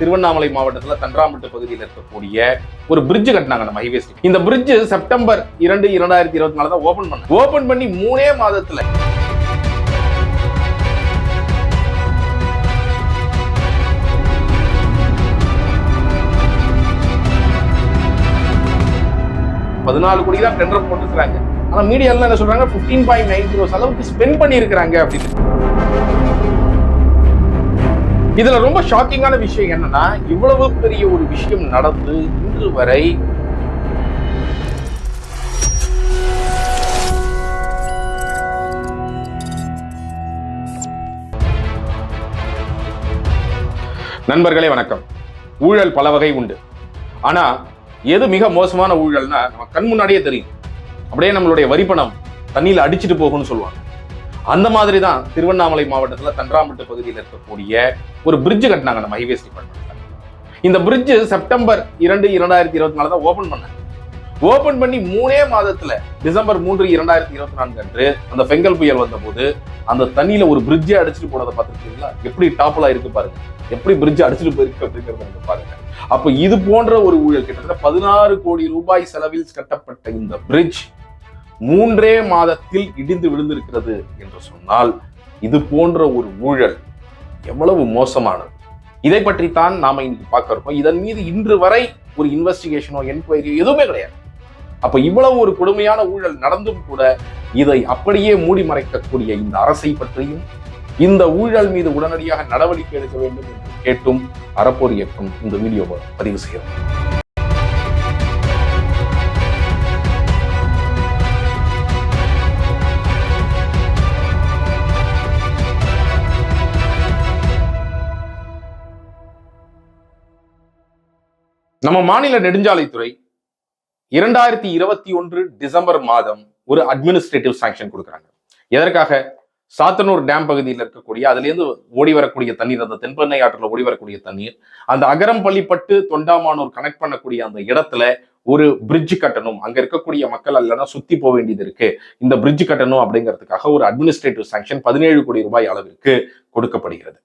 திருவண்ணாமலை மாவட்டத்துல தன்றாம்பட்டு பகுதியில் இருக்கக்கூடிய ஒரு பிரிட்ஜ் கட்டினாங்க நம்ம ஹைவேஸ் இந்த பிரிட்ஜ் செப்டம்பர் இரண்டு இரண்டாயிரத்தி இருபத்தி நாலு தான் ஓபன் பண்ண ஓபன் பண்ணி மூணே மாதத்துல. பதினாலு கோடி தான் டெண்டர் போட்டுருக்காங்க ஆனா மீடியால என்ன சொல்றாங்க? 15.9 பாயிண்ட் நைன் ஜீரோ அளவுக்கு ஸ்பெண்ட் பண்ணியிருக்கிறாங்க அப்படின்னு. இதுல ரொம்ப ஷாக்கிங்கான விஷயம் என்னன்னா இவ்வளவு பெரிய ஒரு விஷயம் நடந்து இன்று வரை நண்பர்களே வணக்கம். ஊழல் பல வகை உண்டு. ஆனா எது மிக மோசமான ஊழல்னா நம்ம கண் முன்னாடியே தெரியும். அப்படியே நம்மளுடைய வரிப்பணம் தண்ணியில் அடிச்சுட்டு போகும்னு சொல்லுவாங்க. அந்த மாதிரி தான் திருவண்ணாமலை மாவட்டத்தில் தன்றாம்பட்டு பகுதியில் இருக்கக்கூடிய ஒரு பிரிட்ஜ் கட்டினாங்க நம்ம ஹைவேஸ் டிபார்ட்மெண்ட்ல இந்த பிரிட்ஜ் செப்டம்பர் இரண்டு இரண்டாயிரத்தி இருபத்தி நாலு தான் ஓபன் பண்ணாங்க. ஓபன் பண்ணி மூணே மாதத்துல டிசம்பர் மூன்று இரண்டாயிரத்தி இருபத்தி நான்கு அன்று அந்த பெங்கல் புயல் வந்தபோது அந்த தண்ணியில ஒரு பிரிட்ஜை அடிச்சிட்டு போனதை பார்த்துருக்கீங்களா? எப்படி டாப்லா இருக்கு பாருங்க. எப்படி பிரிட்ஜ் அடிச்சிட்டு போயிருக்கு அப்படிங்கறத நீங்க பாருங்க. அப்ப இது போன்ற ஒரு ஊழல் கிட்டத்தட்ட பதினாறு கோடி ரூபாய் செலவில் கட்டப்பட்ட இந்த பிரிட்ஜ் மூன்றே மாதத்தில் இடிந்து விழுந்திருக்கிறது என்று சொன்னால் இது போன்ற ஒரு ஊழல் எவ்வளவு மோசமானது? இதை பற்றித்தான் நாம இன்னைக்கு பார்க்க இருக்கோம். இதன் மீது இன்று வரை ஒரு இன்வெஸ்டிகேஷனோ என்கொயரியோ எதுவுமே கிடையாது. அப்ப இவ்வளவு ஒரு கொடுமையான ஊழல் நடந்தும் கூட இதை அப்படியே மூடி மறைக்கக்கூடிய இந்த அரசை பற்றியும் இந்த ஊழல் மீது உடனடியாக நடவடிக்கை எடுக்க வேண்டும் என்று கேட்டும் அறப்போர் இயக்கம் இந்த வீடியோவை பதிவு செய்கிறோம். நம்ம மாநில நெடுஞ்சாலைத்துறை இரண்டாயிரத்தி இருபத்தி ஒன்று டிசம்பர் மாதம் ஒரு அட்மினிஸ்ட்ரேட்டிவ் சாங்ஷன் கொடுக்குறாங்க. எதற்காக? சாத்தனூர் டேம் பகுதியில் இருக்கக்கூடிய அதுலேருந்து ஓடி வரக்கூடிய தண்ணீர் அந்த தென்பெண்ணை ஆற்றில் ஓடி வரக்கூடிய தண்ணீர் அந்த அகரம் பள்ளிப்பட்டு தொண்டாமானூர் கனெக்ட் பண்ணக்கூடிய அந்த இடத்துல ஒரு பிரிட்ஜ் கட்டணும். அங்க இருக்கக்கூடிய மக்கள் இல்லைன்னா சுத்தி போக வேண்டியது இருக்கு. இந்த பிரிட்ஜ் கட்டணும் அப்படிங்கிறதுக்காக ஒரு அட்மினிஸ்ட்ரேட்டிவ் சாங்ஷன் பதினேழு கோடி ரூபாய் அளவிற்கு கொடுக்கப்படுகிறது.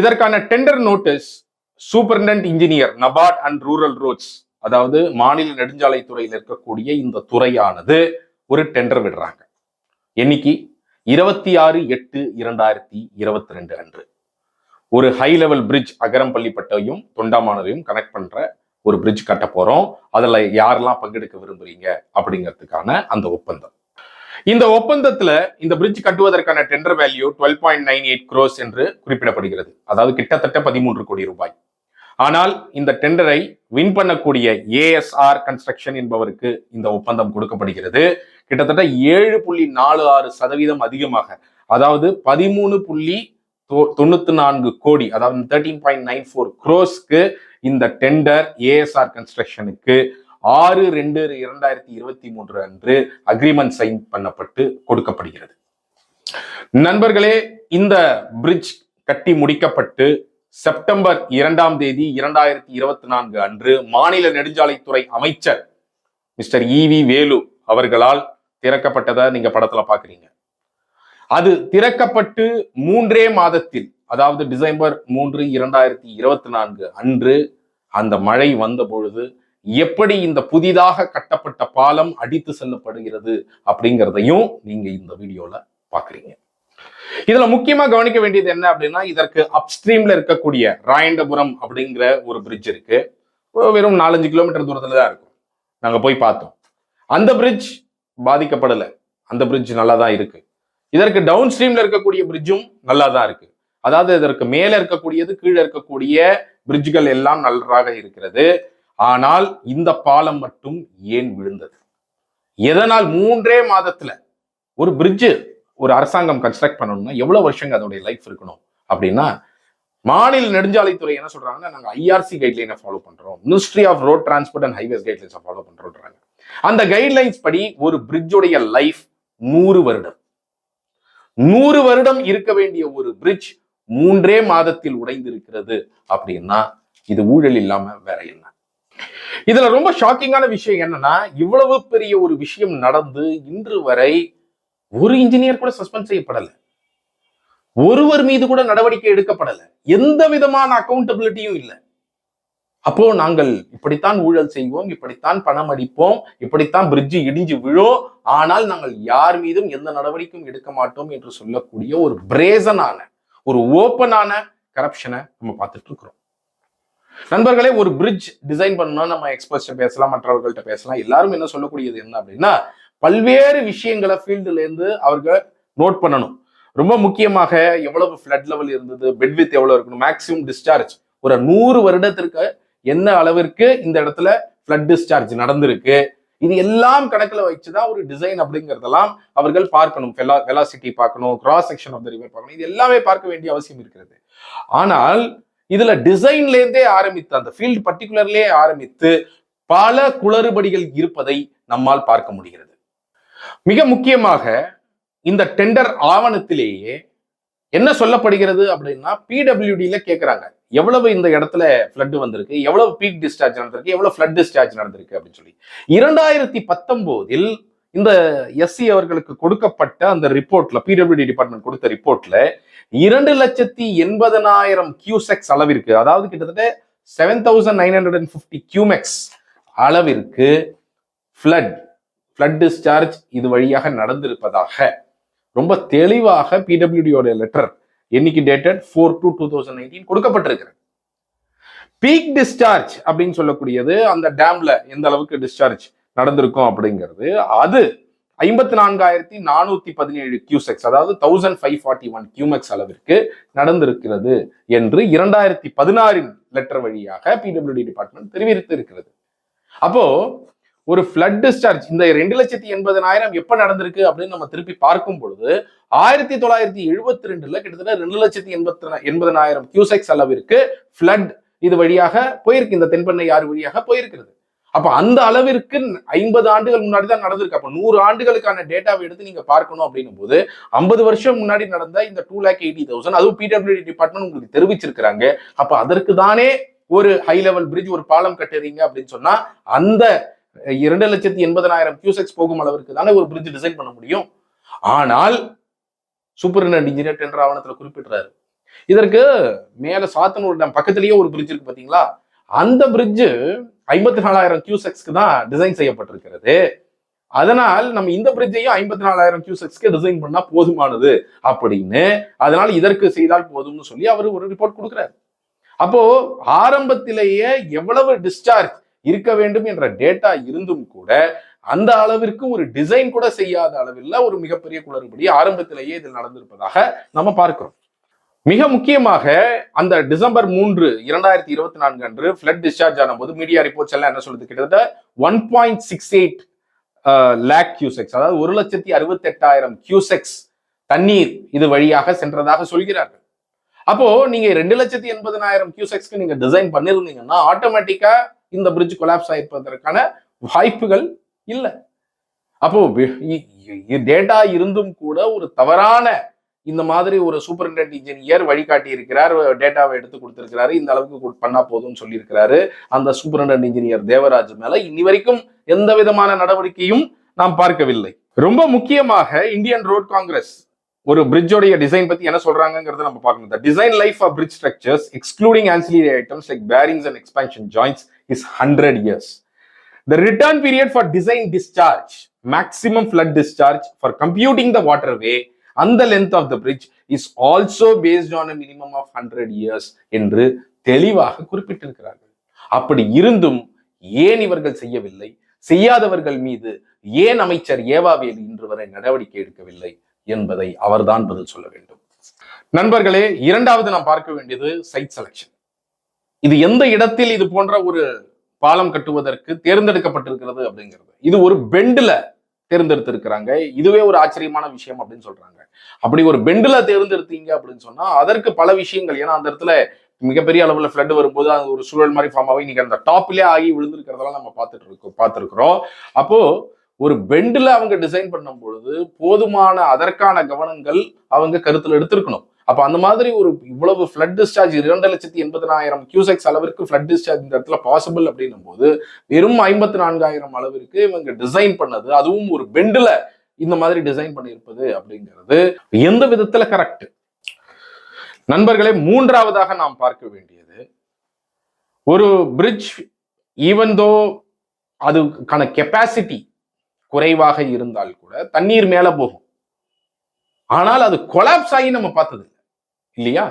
இதற்கான tender notice superintendent engineer NABARD and rural roads அதாவது மாநில நெடுஞ்சாலைத்துறையில் இருக்கக்கூடிய இந்த துறையானது ஒரு டெண்டர் விடுறாங்க. என்னைக்கு? இருபத்தி ஆறு எட்டு இரண்டாயிரத்தி இருபத்தி ரெண்டு அன்று. ஒரு ஹை லெவல் பிரிட்ஜ் அகரம்பள்ளிப்பட்டையும் தொண்டாமானதையும் கனெக்ட் பண்ற ஒரு பிரிட்ஜ் கட்ட போறோம். அதுல யாரெல்லாம் பங்கெடுக்க விரும்புறீங்க அப்படிங்கிறதுக்கான அந்த ஒப்பந்தம். இந்த ஒப்பந்தத்துல இந்த பிரிட்ஜ் கட்டுவதற்கான tender value twelve point nine eight crores என்று குறிப்பிடப்படுகிறது. அதாவது கிட்டத்தட்ட பதிமூன்று கோடி ரூபாய். ஆனால் இந்த டெண்டரை வின் பண்ணக்கூடிய ஏஎஸ்ஆர் கன்ஸ்ட்ரக்ஷன் என்பவருக்கு இந்த ஒப்பந்தம் கொடுக்கப்படுகிறது. கிட்டத்தட்ட ஏழு புள்ளி நாலு ஆறு சதவீதம் அதிகமாக அதாவது பதிமூணு புள்ளி தொ- தொண்ணூத்தி நான்கு கோடி அதாவது தேர்ட்டீன் பாயிண்ட் நைன் ஃபோர் க்ரோஸ்க்கு இந்த டெண்டர் ஏஎஸ்ஆர் கன்ஸ்ட்ரக்ஷனுக்கு ஆறு ரெண்டு இரண்டாயிரத்தி இருபத்தி மூன்று அன்று அக்ரிமெண்ட் சைன் பண்ணப்பட்டு கொடுக்கப்படுகிறது. நண்பர்களே இந்த பிரிட்ஜ் கட்டி முடிக்கப்பட்டு செப்டம்பர் இரண்டாம் தேதி இரண்டாயிரத்தி இருபத்தி நான்கு அன்று மாநில நெடுஞ்சாலைத்துறை அமைச்சர் மிஸ்டர் இவி வேலு அவர்களால் திறக்கப்பட்டதை நீங்க படத்துல பாக்குறீங்க. அது திறக்கப்பட்டு மூன்றே மாதத்தில் அதாவது டிசம்பர் மூன்று இரண்டாயிரத்தி இருபத்தி நான்கு அன்று அந்த மழை வந்த பொழுது எப்படி இந்த புதிதாக கட்டப்பட்ட பாலம் அடித்து செல்லப்படுகிறது அப்படிங்கிறதையும் நீங்க இந்த வீடியோல பாக்குறீங்க. இதுல முக்கியமா கவனிக்க வேண்டியது என்ன அப்படின்னா இதற்கு அப்ஸ்ட்ரீம்ல இருக்கக்கூடிய ராயண்டபுரம் அப்படிங்கிற ஒரு பிரிட்ஜ் இருக்கு. வெறும் நாலஞ்சு கிலோமீட்டர் தூரத்துல தான் இருக்கும். நாங்க போய் பார்த்தோம். அந்த பிரிட்ஜ் பாதிக்கப்படல. அந்த பிரிட்ஜ் நல்லா தான் இருக்கு. இதற்கு டவுன் ஸ்ட்ரீம்ல இருக்கக்கூடிய பிரிட்ஜும் நல்லா தான் இருக்கு. அதாவது இதற்கு மேல இருக்கக்கூடியது கீழே இருக்கக்கூடிய பிரிட்ஜ்கள் எல்லாம் நன்றாக இருக்கிறது. ஆனால் இந்த பாலம் மட்டும் ஏன் விழுந்தது? எதனால் மூன்றே மாதத்துல ஒரு பிரிட்ஜ் ஒரு அரசாங்கம் கன்ஸ்ட்ரக்ட் பண்ணணும்னா எவ்வளவு வருஷங்க அதோடைய லைஃப் இருக்கணும்? அப்படின்னா மாநில நெடுஞ்சாலைத்துறை என்ன சொல்றாங்கன்னா நாங்க ஐஆர்சி கைட்லைனை ஃபாலோ பண்றோம். Ministry of road transport and highways கைட்லைன்ஸை follow பண்றோம்ன்றாங்க அந்த கைட்லைன்ஸ் படி ஒரு பிரிட்ஜுடைய லைஃப் நூறு வருடம். நூறு வருடம் இருக்க வேண்டிய ஒரு பிரிட்ஜ் மூன்றே மாதத்தில் உடைந்திருக்கிறது அப்படின்னா இது ஊழல் இல்லாம வேற என்ன? இதுல ரொம்ப ஷாக்கிங்கான விஷயம் என்னன்னா இவ்வளவு பெரிய ஒரு விஷயம் நடந்து இன்று வரை ஒரு இன்ஜினியர் கூட சஸ்பெண்ட் செய்யப்படல. ஒருவர் மீது கூட நடவடிக்கை எடுக்கப்படல. எந்த விதமான அக்கௌண்டபிலிட்டியும் இல்லை. அப்போ நாங்கள் இப்படித்தான் ஊழல் செய்வோம் இப்படித்தான் பணம் அடிப்போம் இப்படித்தான் பிரிட்ஜ் இடிஞ்சு விழும். ஆனால் நாங்கள் யார் மீதும் எந்த நடவடிக்கையும் எடுக்க மாட்டோம் என்று சொல்லக்கூடிய ஒரு பிரேசனான ஒரு ஓப்பனான கரப்ஷனை நம்ம பார்த்துட்டு இருக்கிறோம். நண்பர்களே ஒரு பிரிட்ஜ் டிசைன் பண்ணணும் நம்ம எக்ஸ்பர்ட்ஸ் பேசலாம் மற்றவர்கள்ட்ட பேசலாம். எல்லாரும் என்ன சொல்லக்கூடியது என்ன அப்படின்னா பல்வேறு விஷயங்களை ஃபீல்டுலேருந்து அவர்கள் நோட் பண்ணணும். ரொம்ப முக்கியமாக எவ்வளவு ஃப்ளட் லெவல் இருந்தது பெட் வித் எவ்வளவு இருக்கணும் மேக்ஸிமம் டிஸ்சார்ஜ் ஒரு நூறு வருடத்திற்கு என்ன அளவிற்கு இந்த இடத்துல ஃப்ளட் டிஸ்சார்ஜ் நடந்திருக்கு? இது எல்லாம் கணக்கில் வச்சுதான் ஒரு டிசைன் அப்படிங்கிறதெல்லாம் அவர்கள் பார்க்கணும். வெலாசிட்டி பார்க்கணும் cross section of the river பார்க்கணும். இது எல்லாமே பார்க்க வேண்டிய அவசியம் இருக்கிறது. ஆனால் இதுல டிசைன்லேருந்தே ஆரம்பித்து அந்த ஃபீல்டு பர்டிகுலர்லேயே ஆரம்பித்து பல குளறுபடிகள் இருப்பதை நம்மால் பார்க்க முடிகிறது. மிக முக்கியமாக இந்த டெண்டர் ஆவணத்திலேயே என்ன சொல்லப்படுகிறது அப்படின்னா பிடபிள்யூடியில கேட்குறாங்க எவ்வளவு இந்த இடத்துல ஃப்ளட் வந்திருக்கு எவ்வளவு பீக் டிஸ்சார்ஜ் நடந்திருக்கு எவ்வளவு ஃப்ளட் டிஸ்சார்ஜ் நடந்திருக்கு அப்படின்னு சொல்லி. இரண்டாயிரத்தி பத்தொன்பதில் இந்த எஸ்சி அவர்களுக்கு கொடுக்கப்பட்ட அந்த ரிப்போர்ட்ல பிடபிள்யூடி டிபார்ட்மெண்ட் கொடுத்த ரிப்போர்ட்ல இரண்டு லட்சத்தி எண்பதனாயிரம் கியூசெக்ஸ் அளவிற்கு அதாவது கிட்டத்தட்ட seven thousand nine hundred and fifty cumecs அளவிற்கு ஃப்ளட் ஃப்ளட் டிஸ்சார்ஜ் இது வழியாக நடந்திருப்பதாக. ரொம்ப தெளிவாக பிடபிள்யூடியோட லெட்டர் என்னைக்கு dated four two two thousand nineteen கொடுக்கப்பட்டிருக்கிறது. பீக் டிஸ்சார்ஜ் அப்படின்னு சொல்லக்கூடியது அந்த டேம்ல எந்த அளவுக்கு டிஸ்சார்ஜ் நடந்திருக்கும் அப்படிங்கிறது. அது ஐம்பத்தி நான்காயிரத்தி நானூத்தி பதினேழு கியூசெக்ஸ் அதாவது thousand five forty one cumecs அளவிற்கு நடந்திருக்கிறது என்று இரண்டாயிரத்தி பதினாறின் லெட்டர் வழியாக பிடபிள்யூடி டிபார்ட்மெண்ட் தெரிவித்திருக்கிறது. அப்போ ஒரு ஃப்ளட் டிஸ்சார்ஜ் இந்த ரெண்டு லட்சத்தி எண்பதனாயிரம் எப்ப நடந்திருக்கு அப்படின்னு நம்ம திருப்பி பார்க்கும் பொழுது ஆயிரத்தி தொள்ளாயிரத்தி எழுபத்தி ரெண்டுல கிட்டத்தட்ட ரெண்டு லட்சத்தி எண்பத்தி எண்பதனாயிரம் கியூசெக்ஸ் அளவிற்கு ஃப்ளட் இது வழியாக போயிருக்கு. இந்த தென்பெண்ணை ஆறு வழியாக போயிருக்கிறது. அப்ப அந்த அளவிற்கு ஐம்பது ஆண்டுகள் முன்னாடி தான் நடந்திருக்கு. அப்ப நூறு ஆண்டுகளுக்கான டேட்டாவை எடுத்து நீங்க பார்க்கணும் அப்படின்னும் போது ஐம்பது வருஷம் முன்னாடி நடந்த இந்த டூ லேக் எயிட்டி தௌசண்ட் அதுவும் பிடபிள்யூடி டிபார்ட்மெண்ட் உங்களுக்கு தெரிவிச்சிருக்கிறாங்க. அப்ப அதற்கு தானே ஒரு ஹை லெவல் பிரிட்ஜ் ஒரு பாலம் கட்டுறீங்க அப்படின்னு சொன்னா அந்த இரண்டு லட்சத்தி எண்பதனாயிரம் கியூசெக்ஸ் போகும் அளவிற்கு தானே ஒரு பிரிட்ஜ் டிசைன் பண்ண முடியும். ஆனால் சூப்பரிண்டன்ட் இன்ஜினியர் டெண்டர் ஆவணத்துல குறிப்பிடுறாரு. இதற்கு மேல சாத்தனூர் டேம் பக்கத்திலேயே ஒரு பிரிட்ஜ் இருக்கு பாத்தீங்களா? அந்த பிரிட்ஜ் ஐம்பத்தி நாலாயிரம் கியூசெக்ஸ்க்கு தான் டிசைன் செய்யப்பட்டிருக்கிறது. அதனால் நம்ம இந்த பிரிட்ஜையும் ஐம்பத்தி நாலாயிரம் கியூசெக்ஸ்க்கு டிசைன் பண்ணா போதுமானது அப்படின்னு அதனால இதற்கு செய்தால் போதும்னு சொல்லி அவர் ஒரு ரிப்போர்ட் கொடுக்குறாரு. அப்போ ஆரம்பத்திலேயே எவ்வளவு டிஸ்சார்ஜ் இருக்க வேண்டும் என்ற டேட்டா இருந்தும் கூட அந்த அளவிற்கு ஒரு டிசைன் கூட செய்யாத அளவில் ஒரு மிகப்பெரிய குளறுபடி ஆரம்பத்திலேயே இதில் நடந்திருப்பதாக நம்ம பார்க்கிறோம். மிக முக்கியமாக அந்த டிசம்பர் மூன்று இரண்டாயிரத்தி இருபத்தி நான்கு அன்று ஃபிளட் டிஸ்சார்ஜ் ஆன போது மீடியா ரிப்போர்ட்ஸ் எல்லாம் என்ன சொல்லுது? கிட்டத்தட்ட one point six eight lakh cusecs அதாவது ஒரு லட்சத்தி அறுபத்தி எட்டாயிரம் கியூசெக்ஸ் தண்ணீர் இது வழியாக சென்றதாக சொல்கிறார்கள். அப்போ நீங்க ரெண்டு லட்சத்தி எண்பதனாயிரம் கியூசெக்ஸ்க்கு நீங்க டிசைன் பண்ணிருந்தீங்கன்னா ஆட்டோமேட்டிக்கா இந்த பிரிட்ஜ் கொலாப்ஸ் ஆயிருப்பதற்கான வாய்ப்புகள் இல்லை. அப்போ டேட்டா இருந்தும் கூட ஒரு தவறான இந்த மாதிரி ஒரு சூப்பரிண்டென்ட் இன்ஜினியர் வழிகாட்டி இருக்கிறார் டேட்டாவை எடுத்து கொடுத்திருக்கிறாரு இந்த அளவுக்கு பண்ணா போதும்னு சொல்லியிருக்கிறாரு. அந்த சூப்பரிண்டென்ட் இன்ஜினியர் தேவராஜ் மேல இனி வரைக்கும் எந்த விதமான நடவடிக்கையும் நாம் பார்க்கவில்லை. ரொம்ப முக்கியமாக இந்தியன் ரோட் காங்கிரஸ் ஒரு பிரிட்ஜோடைய டிசைன் பத்தி என்ன சொல்றாங்கிறத நம்ம பார்க்கணும். The design life of bridge structures excluding ancillary items like bearings and expansion joints is hundred years the return period for design discharge maximum flood discharge for computing the water way அந்த length of the bridge is also based on a minimum of hundred years என்று தெளிவாக குறிப்பிட்டிருக்கிறார்கள். அப்படி இருந்தும் ஏன் இவர்கள் செய்யவில்லை? செய்யாதவர்கள் மீது ஏன் அமைச்சர் ஏவாவேலு இன்று வரை நடவடிக்கை எடுக்கவில்லை? என்பதை அவர்தான் பதில் சொல்ல வேண்டும். நண்பர்களே இரண்டாவது நாம் பார்க்க வேண்டியது சைட் செலக்ஷன் இது எந்த இடத்தில் இது போன்ற ஒரு பாலம் கட்டுவதற்கு தேர்ந்தெடுக்கப்பட்டிருக்கிறது அப்படிங்கிறது. இது ஒரு பெண்டுல தேர்ந்தெடுத்திருக்கிறாங்க. இதுவே ஒரு ஆச்சரியமான விஷயம் அப்படின்னு சொல்றாங்க. அப்படி ஒரு பெண்டில் தேர்ந்தெடுத்தீங்க அப்படின்னு சொன்னா அதற்கு பல விஷயங்கள். ஏன்னா அந்த இடத்துல மிகப்பெரிய அளவில் ஃப்ளட் வரும்போது அது ஒரு சூழல் மாதிரி ஃபார்ம் ஆகி நீங்க அந்த டாப்லேயே ஆகி விழுந்திருக்கிறதெல்லாம் நம்ம பார்த்துட்டு இருக்கோம் பார்த்துருக்குறோம். அப்போ ஒரு பெண்டில் அவங்க டிசைன் பண்ணும் பொழுது போதுமான அதற்கான கவனங்கள் அவங்க கருத்தில் எடுத்திருக்கணும். அப்ப அந்த மாதிரி ஒரு இவ்வளவு ஃபிளட் டிஸ்சார்ஜ் இரண்டு லட்சத்தி எண்பதினாயிரம் கியூசெக்ஸ் அளவிற்கு ஃபிளட் டிஸ்சார்ஜ் இந்த இடத்துல பாசிபிள் அப்படின்னும் போது வெறும் ஐம்பத்தி நான்காயிரம் அளவிற்கு இவங்க டிசைன் பண்ணது அதுவும் ஒரு பெண்டில் இந்த மாதிரி டிசைன் பண்ணியிருப்பது அப்படிங்கிறது எந்த விதத்துல கரெக்ட் நண்பர்களே மூன்றாவதாக நாம் பார்க்க வேண்டியது ஒரு பிரிட்ஜ் ஈவன் தோ அதுக்கான கெப்பாசிட்டி குறைவாக இருந்தால் கூட தண்ணீர் மேல போகும். ஆனால் அது கொலாப்ஸ் ஆகி நம்ம பார்த்தது இல்லையா?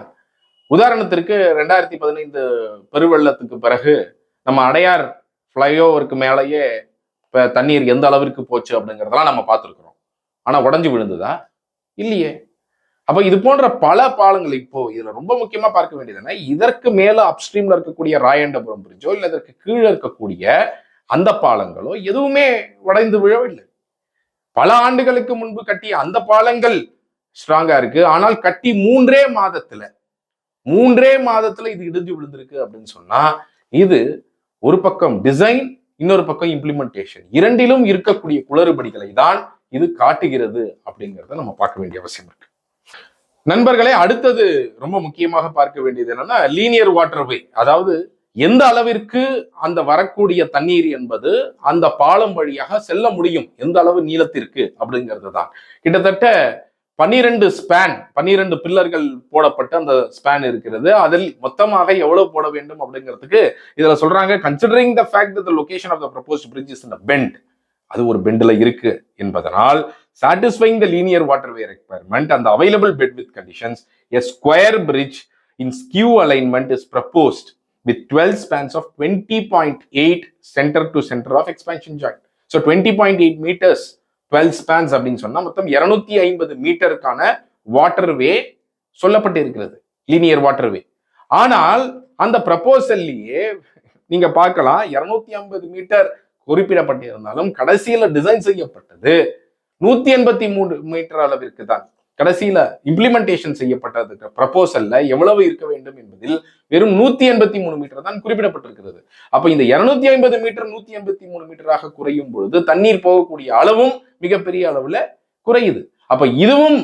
உதாரணத்திற்கு ரெண்டாயிரத்தி பதினைந்து பெருவெள்ளத்துக்கு பிறகு நம்ம அடையார் ஃப்ளைஓவருக்கு மேலேயே இப்போ தண்ணீர் எந்த அளவிற்கு போச்சு அப்படிங்கிறதெல்லாம் நம்ம பார்த்துருக்குறோம். ஆனா உடஞ்சி விழுந்ததா? இல்லையே. அப்போ இது போன்ற பல பாலங்கள் இப்போ இதில் ரொம்ப முக்கியமா பார்க்க வேண்டியது என்ன? இதற்கு மேல அப்ஸ்ட்ரீமில் இருக்கக்கூடிய ராயண்டபுரம் பிரிட்ஜோ இல்லை இதற்கு கீழே இருக்கக்கூடிய அந்த பாலங்களோ எதுவுமே உடைந்து விழவில்லை. பல ஆண்டுகளுக்கு முன்பு கட்டிய அந்த பாலங்கள் ஸ்ட்ராங்கா இருக்கு. ஆனால் கட்டி மூன்றே மாதத்துல மூன்றே மாதத்துல இது இடிஞ்சு விழுந்திருக்கு அப்படின்னு சொன்னா இது ஒரு பக்கம் டிசைன் இன்னொரு பக்கம் இம்ப்ளிமெண்டேஷன் இரண்டிலும் இருக்கக்கூடிய குளறுபடிகளை தான் இது காட்டுகிறது அப்படிங்கிறத நம்ம பார்க்க வேண்டிய அவசியம் இருக்கு. நண்பர்களே அடுத்தது ரொம்ப முக்கியமாக பார்க்க வேண்டியது என்னன்னா லீனியர் வாட்டர்வே அதாவது எந்த அளவிற்கு அந்த வரக்கூடிய தண்ணீர் என்பது அந்த பாலம் வழியாக செல்ல முடியும்? எந்த அளவு நீளத்திற்கு? அப்படிங்கிறது தான் கிட்டத்தட்ட பன்னிரண்டு ஸ்பேன் பன்னிரண்டு பில்லர்கள் போடப்பட்ட அந்த ஸ்பேன் இருக்கிறது. அதில் மொத்தமாக எவ்வளவு போட வேண்டும் அப்படிங்கிறதுக்கு இதுல சொல்றாங்க considering the fact the location of the proposed bridge is bend அது ஒரு பெண்டில் இருக்கு என்பதனால் satisfying the linear waterway requirement அந்த available bed width conditions a square bridge in skew alignment is proposed with twelve spans of twenty point eight centre to centre of So joint meters twenty point eight metres twelve அப்படின்னு சொன்னா மொத்தம் இருநூத்தி ஐம்பது மீட்டருக்கான waterway சொல்லப்பட்டு இருக்கிறது linear waterway ஆனால் அந்த ப்ரப்போசல்லையே நீங்க பார்க்கலாம் இருநூத்தி ஐம்பது மீட்டர் குறிப்பிடப்பட்டிருந்தாலும் கடைசியில டிசைன் செய்யப்பட்டது நூத்தி எண்பத்தி மூணு மீட்டர் அளவிற்கு தான். கடைசியில இம்ப்ளிமெண்டேஷன் செய்யப்பட்டதுக்கு ப்ரப்போசல்ல எவ்வளவு இருக்க வேண்டும் என்பதில் வெறும் நூத்தி எண்பத்தி மூணு மீட்டர் தான் குறிப்பிடப்பட்டிருக்கிறது. அப்ப இந்த இருநூத்தி ஐம்பது மீட்டர் நூத்தி எண்பத்தி மூணு மீட்டராக குறையும் பொழுது தண்ணீர் போகக்கூடிய அளவும் மிகப்பெரிய அளவுல குறையுது. அப்ப இதுவும்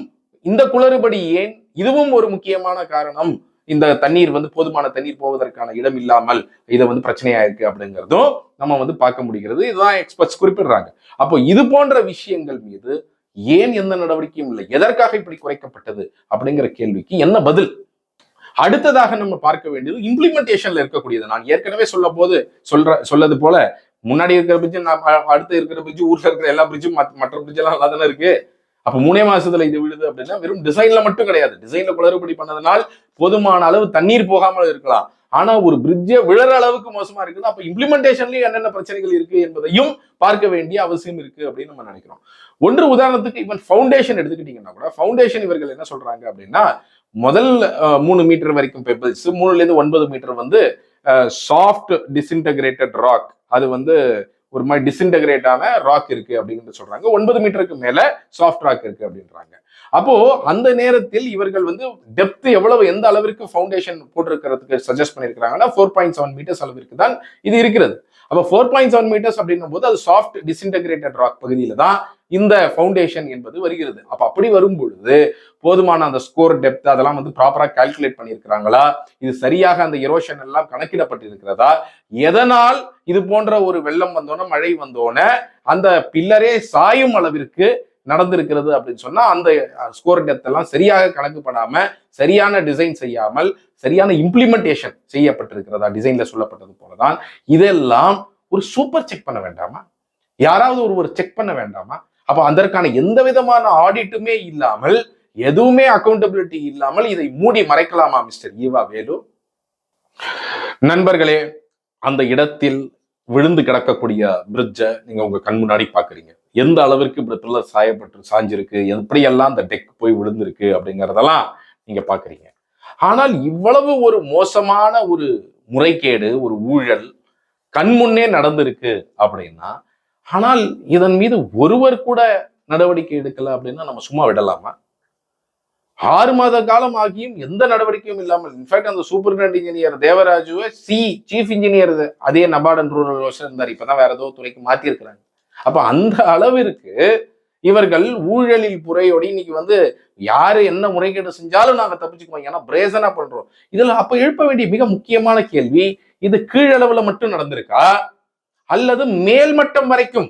இந்த குளறுபடி ஏன்? இதுவும் ஒரு முக்கியமான காரணம். இந்த தண்ணீர் வந்து போதுமான தண்ணீர் போவதற்கான இடம் இல்லாமல் இதை வந்து பிரச்சனையா இருக்கு அப்படிங்கிறதும் நம்ம வந்து பார்க்க முடிகிறது. இதுதான் எக்ஸ்பர்ட்ஸ் குறிப்பிடுறாங்க. அப்போ இது போன்ற விஷயங்கள் மீது ஏன் எந்த நடவடிக்கையும் இல்லை? எதற்காக இப்படி குறைக்கப்பட்டது? அப்படிங்கிற கேள்விக்கு என்ன பதில்? அடுத்ததாக நம்ம பார்க்க வேண்டியது இம்ப்ளிமெண்டேஷன்ல இருக்கக்கூடியது. நான் ஏற்கனவே சொல்ல போது சொல்ற சொல்லது போல முன்னாடி இருக்கிற பிரிட்ஜ் அடுத்து இருக்கிற பிரிட்ஜ் ஊர்ல இருக்கிற எல்லா பிரிட்ஜும் மற்ற பிரிட்ஜ் எல்லாம் நல்லா தானே இருக்கு? அப்ப மூணே மாசத்துல இது விழுது அப்படின்னா வெறும் டிசைன்ல மட்டும் கிடையாது. டிசைன்ல குளறுபடி பண்ணதுனால் போதுமான அளவு தண்ணீர் போகாமல் இருக்கலாம். ஆனா ஒரு பிரிட்ஜை விழற அளவுக்கு மோசமா இருக்குது அப்ப இம்ப்ளிமெண்டேஷன்லயும் என்னென்ன பிரச்சனைகள் இருக்கு என்பதையும் பார்க்க வேண்டிய அவசியம் இருக்கு அப்படின்னு நம்ம நினைக்கிறோம். ஒன்று உதாரணத்துக்கு ஈவன் ஃபவுண்டேஷன் எடுத்துக்கிட்டீங்கன்னா கூட ஃபவுண்டேஷன் இவர்கள் என்ன சொல்றாங்க அப்படின்னா முதல் மூணு மீட்டர் வரைக்கும் பெபிள்ஸ் மூணுல இருந்து ஒன்பது மீட்டர் வந்து சாஃப்ட் டிஸ்இன்டகிரேட்டட் ராக் அது வந்து ஒரு மாதிரி டிஸ்இன்டகிரேட் ஆன ராக் இருக்கு அப்படின்னு சொல்றாங்க. ஒன்பது மீட்டருக்கு மேல சாஃப்ட் ராக் இருக்கு அப்படின்றாங்க. அப்போ அந்த நேரத்தில் இவர்கள் வந்து டெப்த் எவ்வளவு எந்த அளவிற்கு ஃபவுண்டேஷன் போட்டிருக்கிறதுக்கு சஜஸ்ட் பண்ணியிருக்கிறாங்கன்னா ஃபோர் பாயிண்ட் செவன் மீட்டர்ஸ் அளவிற்கு தான் இது இருக்கிறது. அப்போ ஃபோர் பாயிண்ட் செவன் மீட்டர்ஸ் அப்படின்னும் போது அது சாஃப்ட் டிஸ்இன்டகிரேட்டட் ராக் பகுதியில தான் இந்த ஃபவுண்டேஷன் என்பது வருகிறது. அப்ப அப்படி வரும் பொழுது போதுமான அந்த ஸ்கோர் டெப்த் அதெல்லாம் வந்து ப்ராப்பராக கால்குலேட் பண்ணியிருக்கிறாங்களா? இது சரியாக அந்த எரோஷன் எல்லாம் கணக்கிடப்பட்டிருக்கிறதா? எதனால் இது போன்ற ஒரு வெள்ளம் வந்தோன்னே மழை வந்தோன்னே அந்த பில்லரே சாயும் அளவிற்கு நடந்திருக்கிறது அப்படின்னு சொன்னா அந்த ஸ்கோர் டெப்த் எல்லாம் சரியாக கணக்கு சரியான டிசைன் செய்யாமல் சரியான இம்ப்ளிமெண்டேஷன் செய்யப்பட்டிருக்கிறதா டிசைன்ல சொல்லப்பட்டது போலதான் இதெல்லாம் ஒரு சூப்பர் செக் பண்ண வேண்டாமா? யாராவது ஒருவர் செக் பண்ண வேண்டாமா? அப்ப அதற்கான எந்த விதமான ஆடிட்டுமே இல்லாமல் எதுவுமே அக்கௌண்டபிலிட்டி இல்லாமல் இதை மூடி மறைக்கலாமா மிஸ்டர் ஈவா வேலு? நண்பர்களே அந்த இடத்தில் விழுந்து கிடக்கக்கூடிய பிரிட்ஜை நீங்க உங்க கண் முன்னாடி பாக்குறீங்க எந்த அளவிற்கு இப்படி த்ரில்லர் சாயப்பட்டு சாஞ்சிருக்கு எப்படியெல்லாம் அந்த டெக் போய் விழுந்திருக்கு அப்படிங்கிறதெல்லாம் நீங்க பாக்குறீங்க. ஆனால் இவ்வளவு ஒரு மோசமான ஒரு முறைகேடு ஒரு ஊழல் கண் முன்னே நடந்திருக்கு அப்படின்னா ஆனால் இதன் மீது ஒருவர் கூட நடவடிக்கை எடுக்கல அப்படின்னா நம்ம சும்மா விடலாமா? ஆறு மாத காலம் ஆகியும் எந்த நடவடிக்கையும் இல்லாமல் இன்ஃபேக்ட் அந்த சூப்பரிண்டென்ட் இன்ஜினியர் தேவராஜுவை சி சீஃப் இன்ஜினியர் அதே நபார்டன் ரூரல் இருந்தார். இப்பதான் வேற ஏதோ துறைக்கு மாத்தி இருக்கிறாங்க அப்ப அந்த அளவிற்கு இவர்கள் ஊழலில் புறையோடி இன்னைக்கு வந்து யாரு என்ன முறைகேடு செஞ்சாலும் நாங்க தப்பிச்சுக்குவோம். ஏன்னா பிரேசனா பண்றோம். இதுல அப்ப எழுப்ப வேண்டிய மிக முக்கியமான கேள்வி இது கீழளவுல மட்டும் நடந்திருக்கா? அல்லது மேல்மட்டம் வரைக்கும்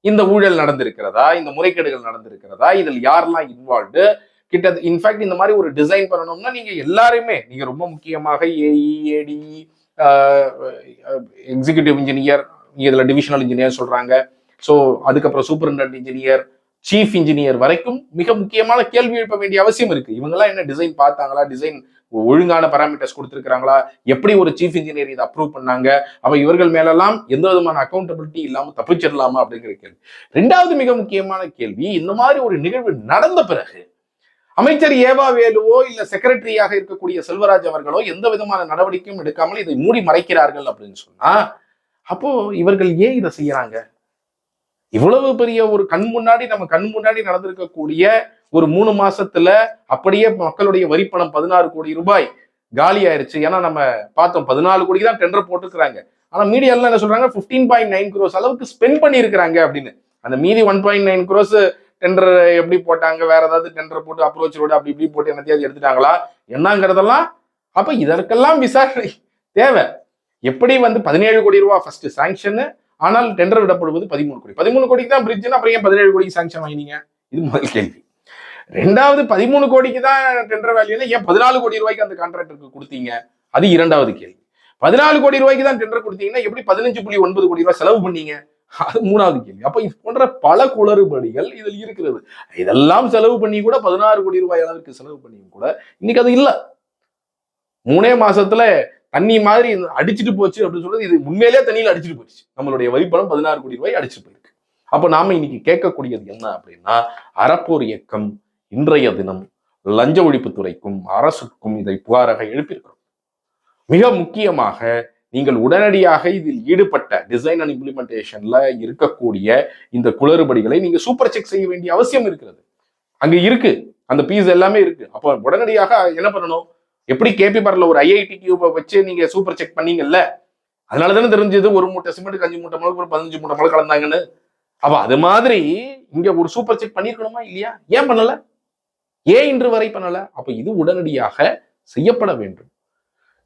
இந்த ஊழல் நடந்திருக்கிறதா? இந்த முறைகேடுகள் நடந்திருக்கிறதா? இதில் யாரெல்லாம் இன்வால்வ்டு கிட்ட இன்ஃபேக்ட் இந்த மாதிரி ஒரு டிசைன் பண்ணணும்னா நீங்க எல்லாருமே நீங்க ரொம்ப முக்கியமாக E, AE AD executive engineer இதுல டிவிஷனல் இன்ஜினியர் சொல்றாங்க. ஸோ அதுக்கப்புறம் சூப்பரிண்டன்ட் இன்ஜினியர் சீஃப் இன்ஜினியர் வரைக்கும் மிக முக்கியமான கேள்வி எழுப்ப வேண்டிய அவசியம் இருக்கு. இவங்கெல்லாம் என்ன டிசைன் பார்த்தாங்களா? டிசைன் ஒழுங்கான பராமீட்டர்ஸ் கொடுத்துருக்காங்களா எப்படி ஒரு சீஃப் இன்ஜினியர் இதை அப்ரூவ் பண்ணாங்க? அப்ப இவர்கள் மேலெல்லாம் எந்த விதமான அக்கௌண்டபிலிட்டி இல்லாமல் தப்பிச்சிடலாமா அப்படிங்கிற கேள்வி. ரெண்டாவது மிக முக்கியமான கேள்வி இந்த மாதிரி ஒரு நிகழ்வு நடந்த பிறகு அமைச்சர் ஏவா வேலுவோ இல்ல செக்ரட்டரியாக இருக்கக்கூடிய செல்வராஜ் அவர்களோ எந்த விதமான நடவடிக்கையும் எடுக்காமல் இதை மூடி மறைக்கிறார்கள் அப்படின்னு சொன்னா அப்போ இவர்கள் ஏன் இதை செய்யறாங்க? இவ்வளவு பெரிய ஒரு கண் முன்னாடி நம்ம கண் முன்னாடி நடந்திருக்கக்கூடிய ஒரு மூணு மாசத்துல அப்படியே மக்களுடைய வரிப்பணம் பதினாறு கோடி ரூபாய் காலி ஆயிருச்சு. ஏன்னா நம்ம பார்த்தோம் பதினாலு கோடி தான் டெண்டர் போட்டுக்கிறாங்க ஆனா மீடியாலாம் என்ன சொல்றாங்க? 15.9 பாயிண்ட் நைன் க்ரோஸ் அளவுக்கு ஸ்பெண்ட் பண்ணியிருக்கிறாங்க அப்படின்னு. அந்த மீதி one point nine crores tender எப்படி போட்டாங்க? வேற ஏதாவது டெண்டர் போட்டு அப்ரோச் ரோடு அப்படி இப்படி போட்டு என்னத்தையாவது எடுத்துட்டாங்களா? என்னங்கிறதெல்லாம் அப்ப இதற்கெல்லாம் விசாரணை தேவை. எப்படி வந்து பதினேழு கோடி ரூபா ஃபர்ஸ்ட் சாங்ஷன் ஆனால் டெண்டர் விடப்படுவது பதிமூணு கோடி. பதிமூணு கோடிக்கு தான் பிரிட்ஜ்னா அப்புறம் ஏன் பதினேழு கோடிக்கு சாங்ஷன் வாங்கினீங்க? இது முதல் கேள்வி. ரெண்டாவது பதிமூணு கோடிக்கு தான் டெண்டர் வேல்யூனா ஏன் பதினாலு கோடி ரூபாய்க்கு அந்த கான்ட்ராக்டருக்கு கொடுத்தீங்க? அது இரண்டாவது கேள்வி. பதினாலு கோடி ரூபாய்க்கு தான் டெண்டர் கொடுத்தீங்கன்னா எப்படி பதினஞ்சு புள்ளி ஒன்பது கோடி ரூபாய் செலவு பண்ணீங்க? அது மூணாவது கேள்வி. அப்ப இது போன்ற பல குளறுபடிகள் இதில் இருக்கிறது. இதெல்லாம் செலவு பண்ணி கூட பதினாறு கோடி ரூபாய் அளவுக்கு செலவு பண்ணியும் கூட இன்னைக்கு அது இல்ல. மூணே மாசத்துல தண்ணி மாதிரி அடிச்சிட்டு போச்சு அப்படின்னு சொல்றது இது உண்மையிலேயே தண்ணியில் அடிச்சுட்டு போச்சு நம்மளுடைய வரிப்பணம் பதினாறு கோடி ரூபாய் அடிச்சுட்டு போயிருக்கு. அப்போ நாம இன்னைக்கு கேட்கக்கூடியது என்ன அப்படின்னா அறப்போர் இயக்கம் இன்றைய தினம் லஞ்ச ஒழிப்புத்துறைக்கும் அரசுக்கும் இதை புகாராக எழுப்பியிருக்கிறோம். மிக முக்கியமாக நீங்கள் உடனடியாக இதில் ஈடுபட்ட டிசைன் அண்ட் இம்ப்ளிமெண்டேஷன்ல இருக்கக்கூடிய இந்த குளறுபடிகளை நீங்க சூப்பர் செக் செய்ய வேண்டிய அவசியம் இருக்கிறது. அங்க இருக்கு. அந்த பீஸ் எல்லாமே இருக்கு. அப்போ உடனடியாக என்ன பண்ணணும்? எப்படி கேபி பார்ல ஒரு ஐஐடி கியூபை வச்சு நீங்க சூப்பர் செக் பண்ணீங்கல்ல? அதனால தானே தெரிஞ்சது ஒரு மூட்டை சிமெண்ட்டுக்கு அஞ்சு மூட்டை மழை ஒரு பதினஞ்சு மூட்டை மழை கலந்தாங்கன்னு. அப்ப அது மாதிரி இங்க ஒரு சூப்பர் செக் பண்ணிருக்கணுமா இல்லையா? ஏன் பண்ணல? ஏன் இன்று வரை பண்ணல? அப்ப இது உடனடியாக செய்யப்பட வேண்டும்.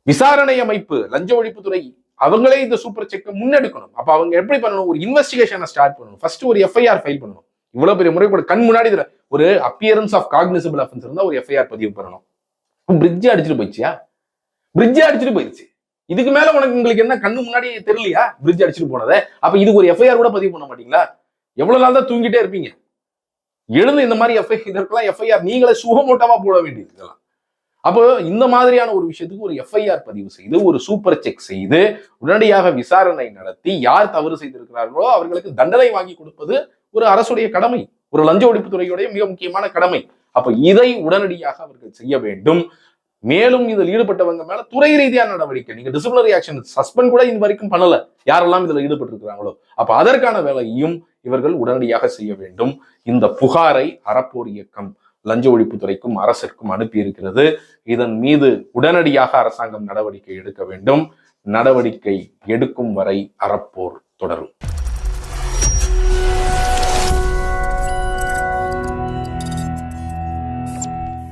விசாரணை அமைப்பு லஞ்ச ஒழிப்புத்துறை அவங்களே இந்த சூப்பர் செக்கை முன்னெடுக்கணும். அப்ப அவங்க எப்படி பண்ணணும்? ஒரு இன்வெஸ்டிகேஷனை ஸ்டார்ட் பண்ணணும். ஃபர்ஸ்ட் ஒரு எஃப்ஐஆர் ஃபைல் பண்ணணும். இவ்வளவு பெரிய முறைப்பட கண் முன்னாடி இதுல ஒரு அப்பியரன்ஸ் ஆஃப் காக்னிசபிள் அஃபென்ஸ் இருந்தால் ஒரு எஃப்ஐஆர் பதிவு பண்ணணும். பிரிட்ஜ் அடிச்சுட்டு போயிடுச்சியா? பிரிட்ஜ் அடிச்சுட்டு போயிடுச்சு. இதுக்கு மேல உனக்கு உங்களுக்கு என்ன கண்ணு முன்னாடி தெரியலையா? பிரிட்ஜ் அடிச்சுட்டு போனதை. அப்ப இதுக்கு ஒரு எஃப்ஐஆர் கூட பதிவு பண்ண மாட்டீங்களா? எவ்வளவு நாள் தான் தூங்கிட்டே இருப்பீங்க. எழுந்து இந்த மாதிரி எஃப்ஐ இதற்கெல்லாம் எஃப்ஐஆர் நீங்களே சுகமோட்டமா போட வேண்டியது இதெல்லாம். அப்போ இந்த மாதிரியான ஒரு விஷயத்துக்கு ஒரு எஃப்ஐஆர் பதிவு செய்து ஒரு சூப்பர் செக் செய்து உடனடியாக விசாரணை நடத்தி யார் தவறு செய்திருக்கிறார்களோ அவர்களுக்கு தண்டனை வாங்கி கொடுப்பது ஒரு அரசுடைய கடமை. ஒரு லஞ்ச ஒழிப்புத்துறையுடைய மிக முக்கியமான கடமை. அப்ப இதை உடனடியாக அவர்கள் செய்ய வேண்டும். மேலும் இதில் ஈடுபட்டவங்க மேல துறை ரீதியான நடவடிக்கை. நீங்க டிசிப்ளினரி ஆக்ஷன் சஸ்பெண்ட் கூட இது வரைக்கும் பண்ணல. யாரெல்லாம் இதுல ஈடுபட்டிருக்கிறாங்களோ. அப்ப அதற்கான வேலையும் இவர்கள் உடனடியாக செய்ய வேண்டும். இந்த புகாரை அறப்போர் இயக்கம் லஞ்ச ஒழிப்புத்துறைக்கும் அரசிற்கும் அனுப்பி இருக்கிறது இதன் மீது உடனடியாக அரசாங்கம் நடவடிக்கை எடுக்க வேண்டும். நடவடிக்கை எடுக்கும் வரை அறப்போர் தொடரும்.